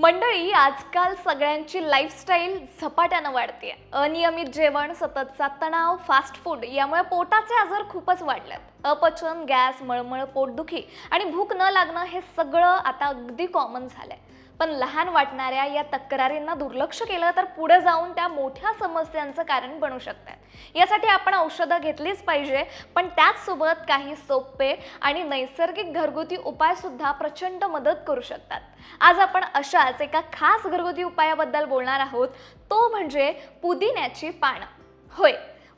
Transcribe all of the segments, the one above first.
मंडळी आजकाल सगळ्यांची लाईफस्टाईल झपाट्यानं वाढते अनियमित जेवण सततचा तणाव फास्ट फूड यामुळे पोटाचे आजार खूपच वाढलेत. अपचन गॅस मळमळ पोटदुखी आणि भूक न लागणं हे सगळं आता अगदी कॉमन झालंय. पण लहान वाटणाऱ्या या तक्रारींना दुर्लक्ष केलं तर पुढे जाऊन त्या मोठ्या समस्यांचं कारण बनू शकतात. यासाठी आपण औषधं घेतलीच पाहिजे पण त्याचसोबत काही सोपे आणि नैसर्गिक घरगुती उपायसुद्धा प्रचंड मदत करू शकतात. आज आपण अशाच एका खास घरगुती उपायाबद्दल बोलणार आहोत. तो म्हणजे पुदिन्याची पानं. होय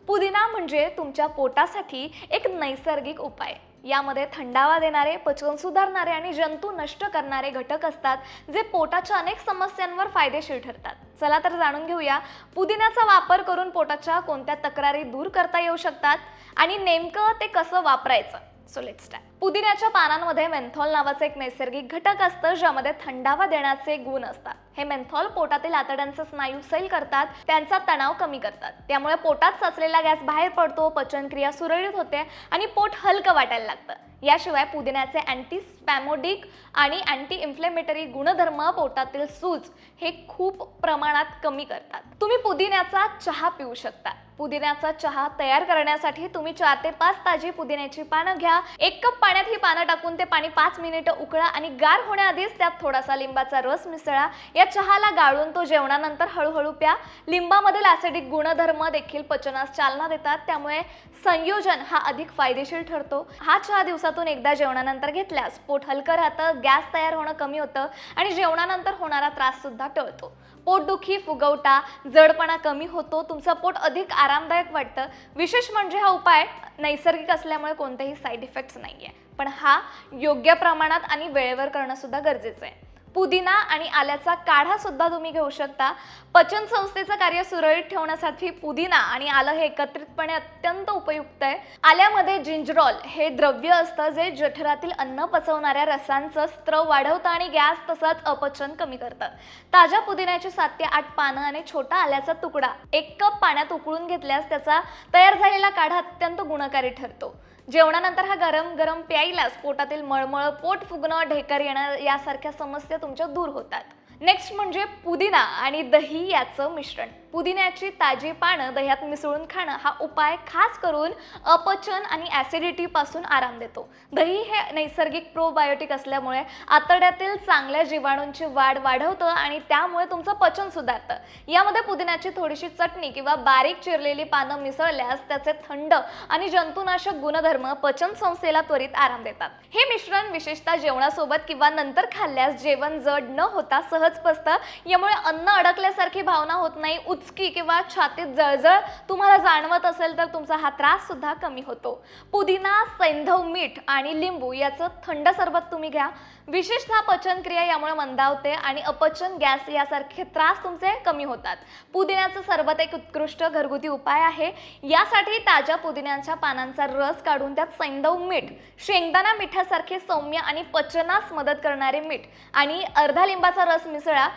पुदिना म्हणजे तुमच्या पोटासाठी एक नैसर्गिक उपाय. यामध्ये थंडावा देणारे पचन सुधारणारे आणि जंतू नष्ट करणारे घटक असतात जे पोटाच्या अनेक समस्यांवर फायदेशीर ठरतात. चला तर जाणून घेऊया पुदिन्याचा वापर करून पोटाच्या कोणत्या तक्रारी दूर करता येऊ शकतात आणि नेमकं ते कसं वापरायचं? सो लेट स्टार्ट पुदिन्याच्या पानांमध्ये मेन्थॉल नावाचं एक नैसर्गिक घटक असतं ज्यामध्ये थंडावा देण्याचे गुण असतात. हे मेंथॉल पोटातील आतड्यांचे स्नायू सैल करतात त्यांचा तणाव कमी करतात. त्यामुळे पोटात साचलेला गॅस बाहेर पडतो पचनक्रिया सुरळीत होते आणि पोट हलकं वाटायला लागतं. याशिवाय पुदिन्याचे अँटी स्पॅमोडिक आणि अँटी इन्फ्लेमेटरी गुणधर्म पोटातील सूज हे खूप प्रमाणात कमी करतात. तुम्ही पुदिन्याचा चहा पिऊ शकता. पुदिन्याचा चहा तयार करण्यासाठी तुम्ही चार ते पाच ताजी पुदिन्याची पानं घ्या. एक कप पाण्यात ही पानं टाकून ते पाणी पाच मिनिटं उकळा आणि गार होण्याआधीच त्यात थोडासा लिंबाचा रस मिसळा. या चहाला गाळून तो जेवणानंतर हळूहळू प्या. लिंबामधील ॲसिडिक गुणधर्म देखील पचनास चालना देतात. त्यामुळे संयोजन हा अधिक फायदेशीर ठरतो. हा चहा दिवसातून एकदा जेवणानंतर घेतल्यास पोट हलकं राहतं गॅस तयार होणं कमी होतं आणि जेवणानंतर होणारा त्रास सुद्धा टळतो. पोटदुखी फुगवटा जडपणा कमी होतो. तुमचं पोट अधिक आरामदायक वाटतं. विशेष म्हणजे हा उपाय नैसर्गिक असल्यामुळे कोणतेही साईड इफेक्ट्स नाही आहे पण हा योग्य प्रमाणात आणि वेळेवर करणं सुद्धा गरजेचं आहे. पुदिना आणि आल्याचा काढा सुद्धा तुम्ही घेऊ शकता. पचन संस्थेचं कार्य सुरळीत ठेवण्यासाठी पुदिना आणि आलं हे एकत्रितपणे अत्यंत उपयुक्त आहे. आल्यामध्ये जिंजरॉल हे द्रव्य असतं जे जठरातील अन्न पचवणाऱ्या रसांचं स्त्रव वाढवतं आणि गॅस तसंच अपचन कमी करतं. ताज्या पुदिन्याची सात ते आठ पानं आणि छोटा आल्याचा तुकडा एक कप पाण्यात उकळून घेतल्यास त्याचा तयार झालेला काढा अत्यंत गुणकारी ठरतो. जेवणानंतर हा गरम गरम प्यायलाच पोटातील मळमळ पोट फुगणं ढेकर येणं यासारख्या समस्या तुमच्या दूर होतात. नेक्स्ट म्हणजे पुदिना आणि दही याचं मिश्रण. पुदिन्याची ताजी पानं दह्यात मिसळून खाणं हा उपाय खास करून अपचन आणि ॲसिडिटीपासून आराम देतो. दही हे नैसर्गिक प्रोबायोटिक असल्यामुळे आतड्यातील चांगल्या जीवाणूंची वाढ वाढवतं आणि त्यामुळे तुमचं पचन सुधारतं. यामध्ये पुदिन्याची थोडीशी चटणी किंवा बारीक चिरलेली पानं मिसळल्यास त्याचे थंड आणि जंतुनाशक गुणधर्म पचन संस्थेला त्वरित आराम देतात. हे मिश्रण विशेषतः जेवणासोबत किंवा नंतर खाल्ल्यास जेवण जड न होता सहज पचतं. यामुळे अन्न अडकल्यासारखी भावना होत नाही उचकी किंवा छातीत जळजळ तुम्हाला जाणवत असेल तर तुमचा हा त्रास सुद्धा कमी होतो. पुदिना सैंधव मीठ आणि लिंबू याचं थंड सरबत तुम्ही घ्या. विशेषतः पचनक्रिया यामुळे मंदावते आणि अपचन गॅस यासारखे त्रास तुमचे कमी होतात. पुदिन्याचं सरबत एक उत्कृष्ट घरगुती उपाय आहे. यासाठी ताज्या पुदिन्याच्या पानांचा रस काढून त्यात सैंधव मीठ शेंगदाणा मिठासारखे सौम्य आणि पचनास मदत करणारे मीठ आणि अर्धा लिंबाचा रस मिसळा.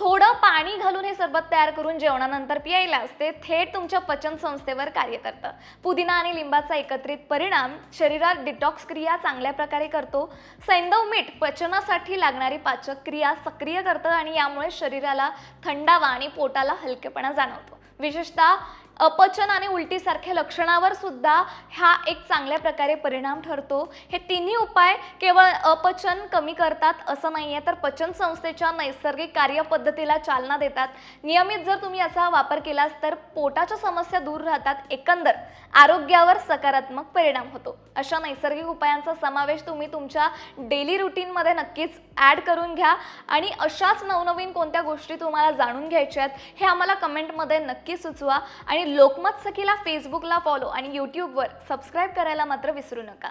थोडं पाणी घालून हे सरबत तयार करून जेवणानंतर प्यायला ते थेट तुमच्या पचन संस्थेवर कार्य करतं. पुदिना आणि लिंबाचा एकत्रित परिणाम शरीरात डिटॉक्स क्रिया चांगल्या प्रकारे करतो. सैंदव मीठ पचनासाठी लागणारी पाचक क्रिया सक्रिय करतं आणि यामुळे शरीराला थंडावा आणि पोटाला हलकेपणा जाणवतो. विशेषतः अपचन आणि उलटीसारख्या लक्षणावर सुद्धा हा एक चांगल्या प्रकारे परिणाम ठरतो. हे तिन्ही उपाय केवळ अपचन कमी करतात असं नाही आहे तर पचन संस्थेच्या नैसर्गिक कार्यपद्धतीला चालना देतात. नियमित जर तुम्ही याचा वापर केलास तर पोटाच्या समस्या दूर राहतात एकंदर आरोग्यावर सकारात्मक परिणाम होतो. अशा नैसर्गिक उपायांचा समावेश तुम्ही तुमच्या डेली रुटीनमध्ये नक्कीच ॲड करून घ्या आणि अशाच नवनवीन कोणत्या गोष्टी तुम्हाला जाणून घ्यायच्या आहेत हे आम्हाला कमेंटमध्ये नक्की सुचवा आणि लोकमत सखीला फेसबुकला फॉलो आणि यूट्यूबवर सबस्क्राईब करायला मात्र विसरू नका.